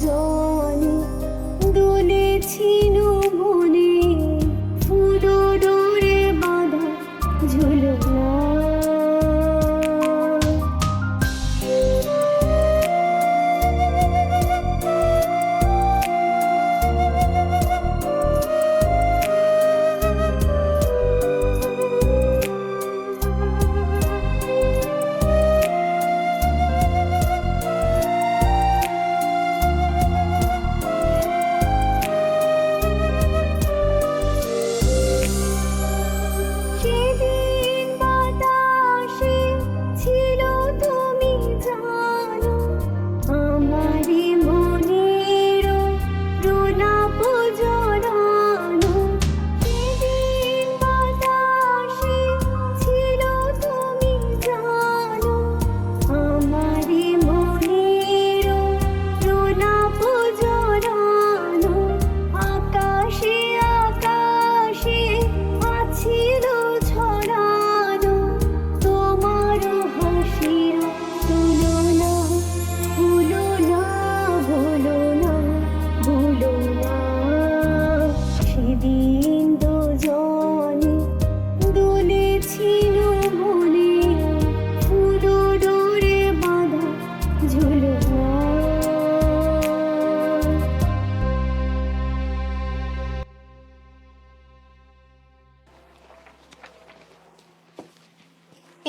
door.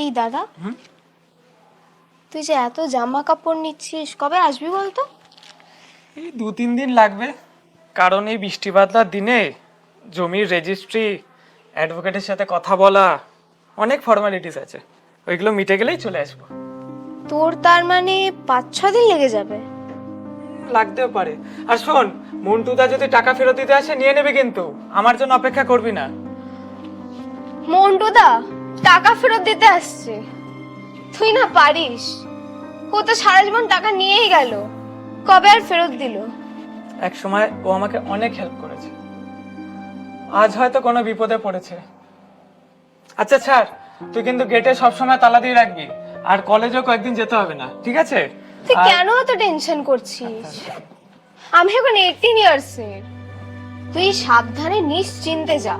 এই দাদা? তুই যে এত জামা কাপড় নিচ্ছিস কবে আসবি বলতো? এই দু তিন দিন লাগবে। কারণ এই বৃষ্টি বাদলার দিনে জমির রেজিস্ট্রি অ্যাডভোকেটের সাথে কথা বলা অনেক ফর্মালিটিস আছে। ওইগুলো মিটে গেলেই চলে আসব। তোর তার মানে পাঁচ ছ দিন লেগে যাবে? লাগতেও পারে। আর শোন মন্টুদা যদি টাকা ফেরত দিতে আসে নিয়ে নেবে কিন্তু। আমার জন্য অপেক্ষা করবি না। মন্টুদা টাকা ফেরত দিতে আসছে। তুই না পারিস। ও তো সারা জীবন টাকা নিয়েই গেল। কবে আর ফেরত দিল? এক সময় ও আমাকে অনেক হেল্প করেছে। আজ হয়তো কোনো বিপদে পড়েছে। আচ্ছা ছাড়। তুই কিন্তু গেটে সবসময় তালা দিয়ে রাখবি। আর কলেজেও কয়েকদিন যেতে হবে না ঠিক আছে? তুই কেন এত টেনশন করছিস? আমি এখন এইটিন ইয়ার্স এর তুই সাবধানে নিশ্চিন্তে যা।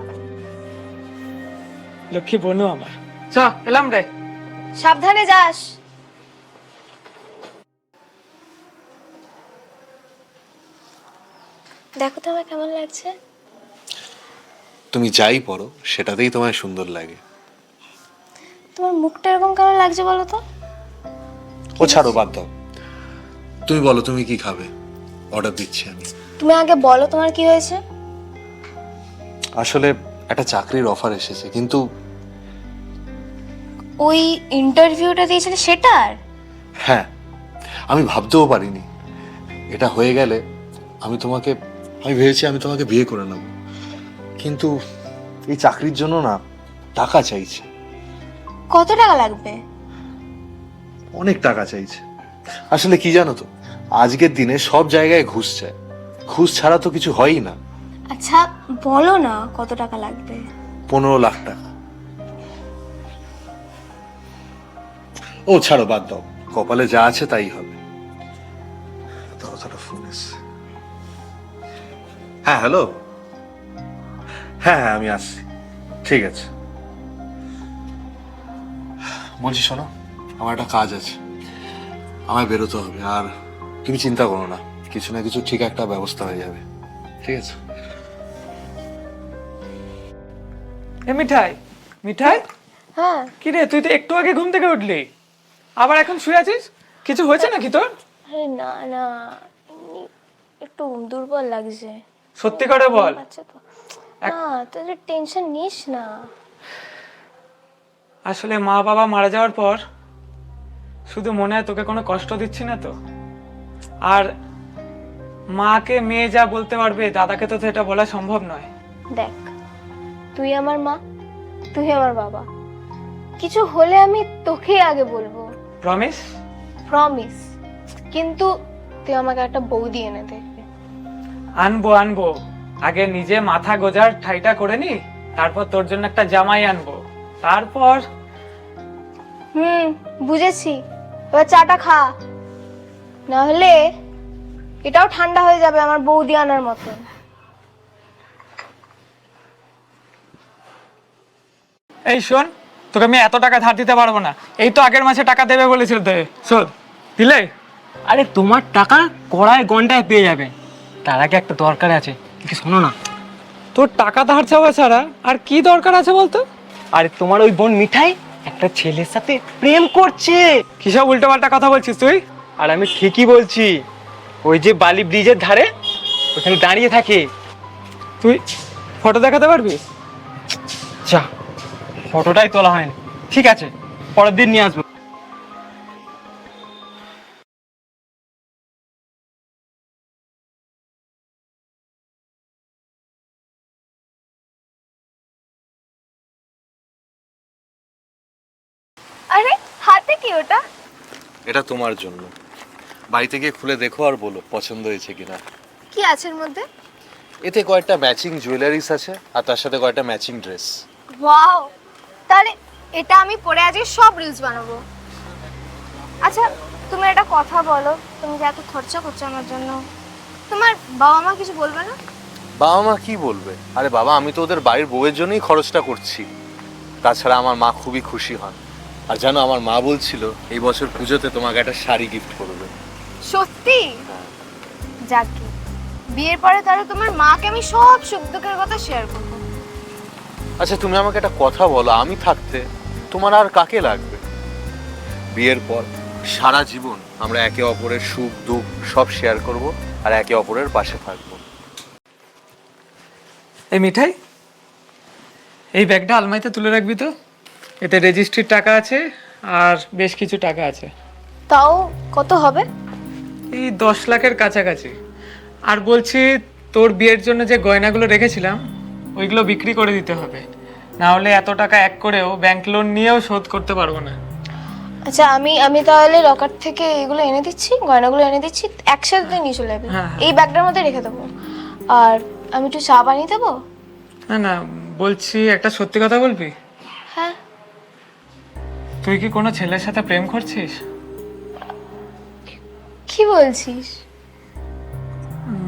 লক্ষ্মী বনু আমার। চ এলাম রে। সাবধানে যাস। দেখো তো আমার কেমন লাগছে। তুমি যাই পড়ো সেটাতেই তোমায় সুন্দর লাগে। তোমার মুখটা এরকম কেমন লাগছে বলো তো? ও ছাড়ো বাদ দাও। তুমি বলো তুমি কি খাবে? অর্ডার দিচ্ছি আমি। তুমি আগে বলো তোমার কি হয়েছে। আসলে একটা চাকরির অফার এসেছে কিন্তু ওই ইন্টারভিউটা দিয়েছিলে সেটার? হ্যাঁ আমি ভাবতেও পারিনি। এটা হয়ে গেলে আমি তোমাকে আমি ভেবেছি আমি তোমাকে বিয়ে করে নেব। কিন্তু এই চাকরির জন্য না টাকা চাইছে। কত টাকা লাগবে? অনেক টাকা চাইছে। আসলে কি জানো তো আজকের দিনে সব জায়গায় ঘুষ চায়। ঘুষ ছাড়া তো কিছু হয়ই না। আচ্ছা বলো না কত টাকা লাগবে? পনেরো লাখ টাকা। ও, ছাড়ো, বাদ দাও। কপালে যা আছে তাই হবে। ফোন হ্যাঁ হ্যালো হ্যাঁ হ্যাঁ আমি আসছি। ঠিক আছে। বলছি, শোনো, আমার একটা কাজ আছে। আমায় বেরোতে হবে, আর তুমি চিন্তা করো না। কিছু না কিছু ঠিক একটা ব্যবস্থা হয়ে যাবে। ঠিক আছে? এ মিঠাই মিঠাই? হ্যাঁ। কি রে তুই তো একটু আগে ঘুম থেকে উঠলি। আবার এখন শুয়ে আছিস? কিছু হয়েছে নাকি তোর? আরে না না এমনি একটু দুর্বল লাগছে। সত্যি করে বল। আচ্ছা তো। না তুই টেনশন নিস না। আসলে মা বাবা মারা যাওয়ার পর শুধু মনে হয় তোকে কোনো কষ্ট দিচ্ছি না তো। আর মাকে মেয়ে যা বলতে পারবে দাদাকে তো এটা বলা সম্ভব নয়। দেখ তুই আমার মা তুই আমার বাবা। কিছু হলে আমি তোকেই আগে বলব। প্রমিস প্রমিস কিন্তু তুই আমাকে একটা বৌদি এনে দে। আনব আনব। আগে নিজে মাথা গোজার ঠাইটা করে নি তারপর তোর জন্য একটা জামাই আনব। তারপর? হুম বুঝেছি। এবার চাটা খা। না হলে এটাও ঠান্ডা হয়ে যাবে আমার বৌদি আনার মতন। এই শোন তোকে আমি এত টাকা ধার দিতে পারব না। এই তো আগের মাসে টাকা দেবে বলেছিল তো শোন দিলে? আরে তোমার টাকা কড়ায় গন্ডায় পেয়ে যাবে। তার আগে একটা দরকার আছে কি শোনো না। তোর টাকা ধার চাওয়া ছাড়া আর কি দরকার আছে বলতো? আরে তোমার ওই বোন মিঠাই একটা ছেলের সাথে প্রেম করছে। কিসব উল্টো পাল্টা কথা বলছিস তুই? আর আমি ঠিকই বলছি ওই যে বালি ব্রিজের ধারে ওখানে দাঁড়িয়ে থাকে। তুই ফটো দেখাতে পারবি? যা। ফটোটাই তোলা হয়নি। ঠিক আছে পরের দিন নিয়ে আসব। আরে হাতে কি ওটা? এটা তোমার জন্য। বাড়িতে গিয়ে খুলে দেখো আর বলো পছন্দ হয়েছে কিনা। কি আছে এর মধ্যে? এতে কয়েকটা ম্যাচিং জুয়েলারিস আছে আর তার সাথে কয়েকটা ম্যাচিং ড্রেস ওয়াও! তাহলে এটা আমি পরে আজকে সব রিলস বানাবো। আচ্ছা তুমি একটা কথা বলো তুমি যে এত খরচা করছ আমার জন্য। তোমার বাবা মা কিছু বলবে না? বাবা মা কি বলবে? আরে বাবা আমি তো ওদের বাড়ির বউয়ের জন্যই খরচটা করছি। তাছাড়া আমার মা খুবই খুশি হন। আর জানো আমার মা বলছিল এই বছর পুজোতে তোমাকে একটা শাড়ি গিফট করবে। সত্যি? যাকে বিয়ের পরে তাহলে তোমার মাকে আমি সব সুখ দুঃখের কথা শেয়ার করব। আচ্ছা তুমি আমাকে একটা কথা বলো আমি থাকতে তোমার আর কাকে লাগবে? বিয়ের পর সারা জীবন আমরা একে অপরের সুখ দুঃখ সব শেয়ার করব আর একে অপরের পাশে থাকব। এই মিঠাই এই ব্যাগটা আলমারিতে তুলে রাখবি তো? এতে রেজিস্ট্রির টাকা আছে আর বেশ কিছু টাকা আছে। তাও কত হবে? এই দশ লাখের কাছাকাছি। আর বলছি তোর বিয়ের জন্য যে গয়নাগুলো রেখেছিলাম ওইগুলো বিক্রি করে দিতে হবে। না হলে এত টাকা এক করেও ব্যাংক লোন নিয়েও শোধ করতে পারব না। আচ্ছা আমি আমি তাহলে লকার থেকে এগুলো এনে দিচ্ছি গয়নাগুলো এনে দিচ্ছি একসাথে নিয়ে চলে যাবি। হ্যাঁ, হ্যাঁ। এই ব্যাগটার মধ্যে রেখে দেবো। আর আমি একটু চা বানিয়ে দেবো? না না বলছি একটা সত্যি কথা বলবি? হ্যাঁ। তুই কি কোনো ছেলের সাথে প্রেম করছিস? কি বলছিস?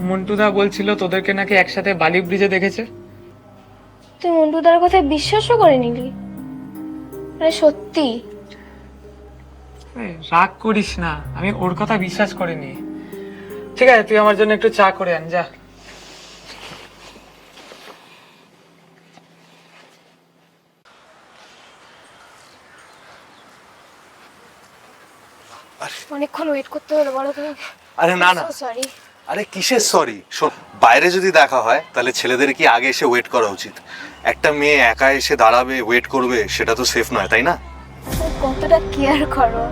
মন্টুদা বলছিল তোদেরকে নাকি একসাথে বালি ব্রিজে দেখেছে? তুই মন্টুদার কথায় বিশ্বাসও করে নিলি? মানে সত্যি। রাগ করিস না। আমি ওর কথা বিশ্বাস করিনি। ঠিক আছে তুই আমার জন্য একটু চা করে আন যা। অনেকক্ষণ ওয়েট করতে হলো বলো তুমি আরে না না। সরি আরে কিসের সরি শোন বাইরে যদি দেখা হয় তাহলে ছেলেদের কি আগে এসে ওয়েট করা উচিত? একটা মেয়ে একা এসে দাঁড়াবে ওয়েট করবে সেটা তো সেফ নয় তাই না? কতটা কেয়ার করো?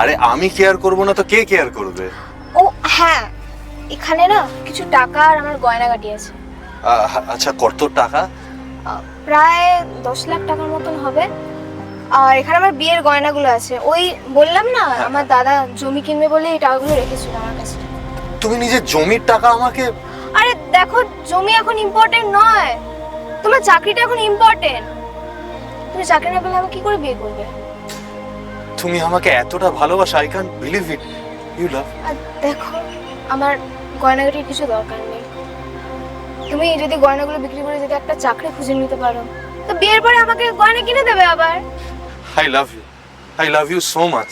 আরে আমি কেয়ার করব না তো কে কেয়ার করবে? ও হ্যাঁ এখানে না কিছু টাকা আর আমার গয়নাগাটি আছে। আচ্ছা কত টাকা? প্রায় দশ লাখ টাকার মতন হবে। আর এখানে আমার বিয়ের গয়নাগুলো আছে। ওই বললাম না আমার দাদা জমি কিনবে বলে এই টাকাগুলো রেখেছিল আমার কাছে। তুমি নিজের জমির টাকা আমাকে আরে দেখো জমি এখন ইম্পর্টেন্ট নয়। তোমার চাকরিটা এখন ইম্পর্টেন্ট তুমি চাকরি না পেলে আমি কি করে বিয়ে করবে? তুমি আমাকে এতটা ভালোবাসো I can believe it you love আর দেখো আমার গয়নাগাটির কিছু দরকার নেই। তুমি যদি গয়নাগুলো বিক্রি করে যদি একটা চাকরি খুঁজে নিতে পারো তো বিয়ের পরে আমাকে গয়না কিনে দেবে আবার। I love you I love you so much